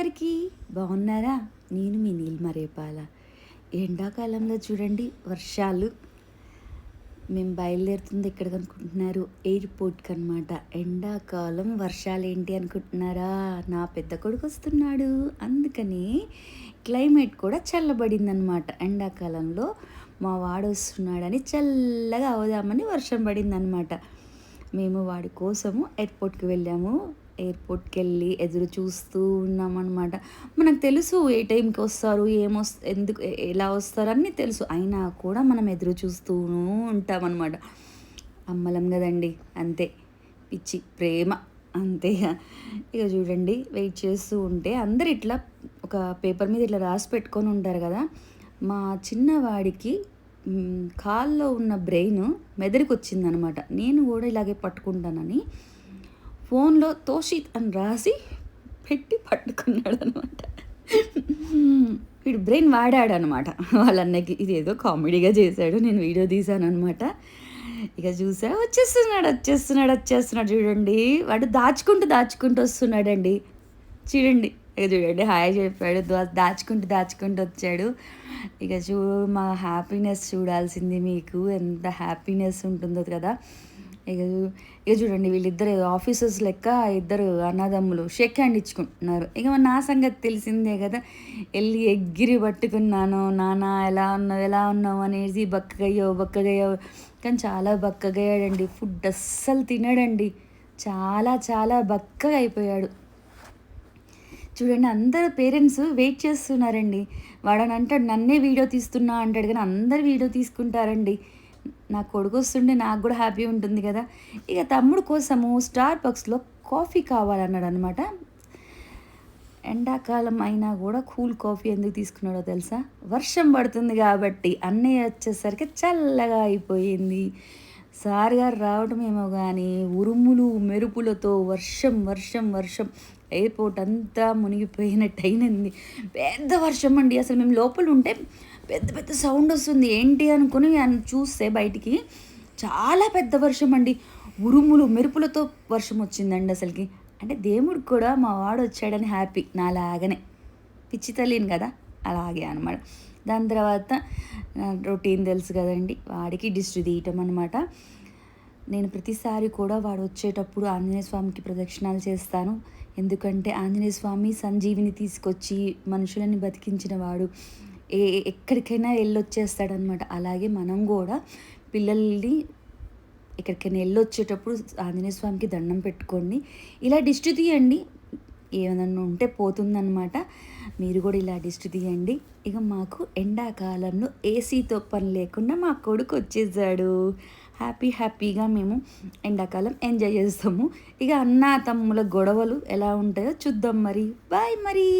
అందరికీ బాగున్నారా? నేను మీ నీల్మరేపాల. ఎండాకాలంలో చూడండి వర్షాలు. మేము బయలుదేరుతుంది ఎక్కడికి అనుకుంటున్నారు? ఎయిర్పోర్ట్కి అనమాట ఎండాకాలం వర్షాలు ఏంటి అనుకుంటున్నారా? నా పెద్ద కొడుకు వస్తున్నాడు అందుకని క్లైమేట్ కూడా చల్లబడింది అనమాట ఎండాకాలంలో మా వాడు వస్తున్నాడని చల్లగా అవుదామని వర్షం పడింది అనమాట మేము వాడి కోసము ఎయిర్పోర్ట్కి వెళ్ళాము. ఎయిర్పోర్ట్కి వెళ్ళి ఎదురు చూస్తూ ఉన్నామన్నమాట. మనకు తెలుసు ఏ టైంకి వస్తారు ఏమొస్ ఎందుకు ఎలా వస్తారు అన్నీ తెలుసు. అయినా కూడా మనం ఎదురు చూస్తూ ఉంటామన్నమాట. అమ్మలం కదండి అంతే. పిచ్చి ప్రేమ అంతే. ఇక చూడండి వెయిట్ చేస్తూ ఉంటే అందరు ఇట్లా ఒక పేపర్ మీద ఇట్లా రాసి పెట్టుకొని ఉంటారు కదా. మా చిన్నవాడికి కాల్లో ఉన్న బ్రెయిన్ మెదడుకు వచ్చిందనమాట నేను కూడా ఇలాగే పట్టుకుంటానని. ఫోన్లో తోషిత్ అని రాసి పెట్టి పట్టుకున్నాడు అనమాట వీడు బ్రెయిన్ వాడాడు అనమాట వాళ్ళ అన్నకి ఇది ఏదో కామెడీగా చేశాడు నేను వీడియో తీశాను అనమాట ఇక చూసా వచ్చేస్తున్నాడు వచ్చేస్తున్నాడు వచ్చేస్తున్నాడు చూడండి. వాడు దాచుకుంటూ దాచుకుంటూ వస్తున్నాడండి. చూడండి ఇక చూడండి హాయ్ చెప్పాడు దాచుకుంటూ దాచుకుంటూ వచ్చాడు. ఇక చూ మా హ్యాపీనెస్ చూడాల్సింది మీకు ఎంత హ్యాపీనెస్ ఉంటుందో కదా. ఇక ఇక చూడండి వీళ్ళిద్దరు ఆఫీసర్స్ లెక్క ఇద్దరు అన్నదమ్ములు షేక్ హ్యాండ్ ఇచ్చుకుంటున్నారు. ఇక నా సంగతి తెలిసిందే కదా. వెళ్ళి ఎగ్గిరి పట్టుకున్నాను నాన్న ఎలా ఉన్నావు ఎలా ఉన్నావు అనేసి బక్కగయ్యో బక్కగయ్యో. కానీ చాలా బక్కగయ్యాడండి. ఫుడ్ అస్సలు తినడండి. చాలా చాలా బక్కగా అయిపోయాడు చూడండి అందరు పేరెంట్స్ వెయిట్ చేస్తున్నారండి. వాడని అంటాడు నన్నే వీడియో తీస్తున్నా అంటాడు. కానీ అందరు వీడియో తీసుకుంటారండి. నా కొడుకు వస్తుండే నాకు కూడా హ్యాపీ ఉంటుంది కదా. ఇక తమ్ముడు కోసము స్టార్ బక్స్లో కాఫీ కావాలన్నాడు అనమాట ఎండాకాలం అయినా కూడా కూల్ కాఫీ ఎందుకు తీసుకున్నాడో తెలుసా? వర్షం పడుతుంది కాబట్టి అన్నయ్య వచ్చేసరికి చల్లగా అయిపోయింది. సార్ గారు రావడమేమో కానీ ఉరుములు మెరుపులతో వర్షం వర్షం వర్షం ఎయిర్పోర్ట్ అంతా మునిగిపోయినట్టు అయినది పెద్ద వర్షం అండి. అసలు మేము లోపల ఉంటే పెద్ద పెద్ద సౌండ్ వస్తుంది. ఏంటి అనుకుని చూస్తే బయటికి చాలా పెద్ద వర్షం అండి. ఉరుములు మెరుపులతో వర్షం వచ్చిందండి అసలుకి. అంటే దేవుడికి కూడా మా వాడు వచ్చాడని హ్యాపీ. నాలాగనే. పిచ్చి తల్లిని కదా. అలాగే అనమాట దాని తర్వాత రొటీన్ తెలుసు కదండి వాడికి డిస్ట్రి తీయటం అనమాట నేను ప్రతిసారి కూడా వాడు వచ్చేటప్పుడు ఆంజనేయ స్వామికి ప్రదక్షిణాలు చేస్తాను. ఎందుకంటే ఆంజనేయ స్వామి సంజీవిని తీసుకొచ్చి మనుషులని బతికించిన వాడు ఏ ఎక్కడికైనా వెళ్ళొచ్చేస్తాడనమాట అలాగే మనం కూడా పిల్లల్ని ఎక్కడికైనా వెళ్ళొచ్చేటప్పుడు ఆంజనేయ స్వామికి దండం పెట్టుకోండి ఇలా డిస్ట్రి తీయండి ఏమన్నా ఉంటే పోతుందన్నమాట. మీరు కూడా ఇలా డిస్ట్ తీయండి. ఇక మాకు ఎండాకాలంలో ఏసీతో పని లేకుండా మా కొడుకు వచ్చేసాడు. హ్యాపీ హ్యాపీగా మేము ఎండాకాలం ఎంజాయ్ చేస్తాము. ఇక అన్న తమ్ముల గొడవలు ఎలా ఉంటాయో చూద్దాం మరి. బాయ్ మరి.